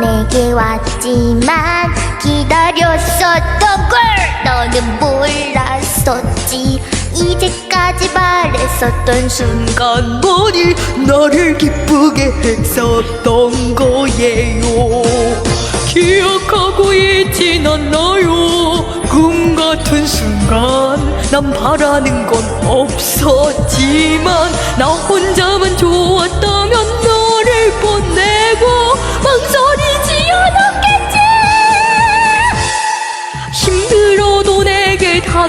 내게 왔지만 기다렸었던 걸 너는 몰랐었지. 이제까지 말했었던 순간 간만이 나를 기쁘게 했었던 거예요. 기억하고 있진 않나요. 꿈 같은 순간 난 바라는 건 없었지만 나 혼자만 좋았다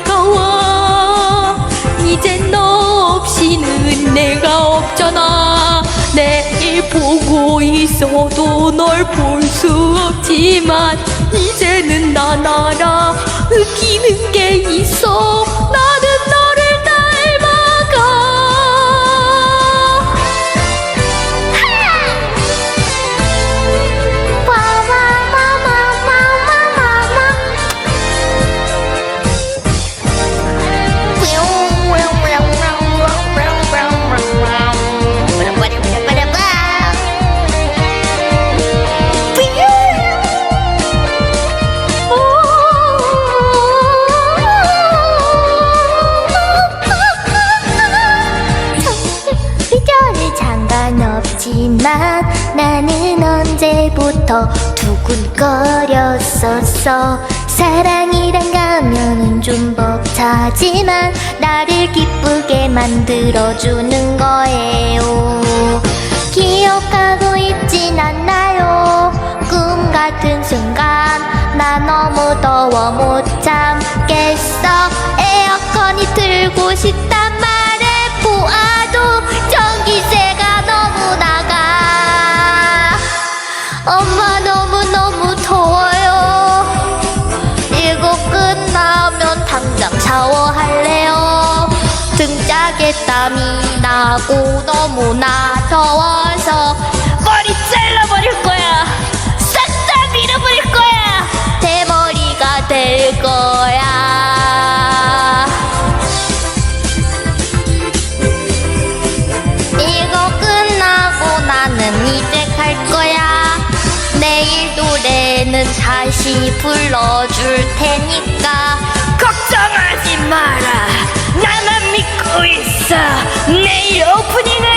다가와 이제 너 없이는 내가 없잖아. 내일 보고 있어도 널 볼 수 없지만 이제는 난 알아 느끼는 게 있어 없지만 나는 언제부터 두근거렸었어? 사랑이란 가면은 좀 벅차지만 나를 기쁘게 만들어주는 거예요. 기억하고 있진 않나요? 꿈 같은 순간 나 너무 더워 못 참겠어. 에어컨이 틀고 싶단 엄마 너무너무 더워요. 이거 끝나면 당장 샤워할래요. 등짝에 땀이 나고 너무나 더워서 머리 잘라버릴 다시 불러줄 테니까 걱정하지 마라. 나만 믿고 있어. 내일 오프닝은 짱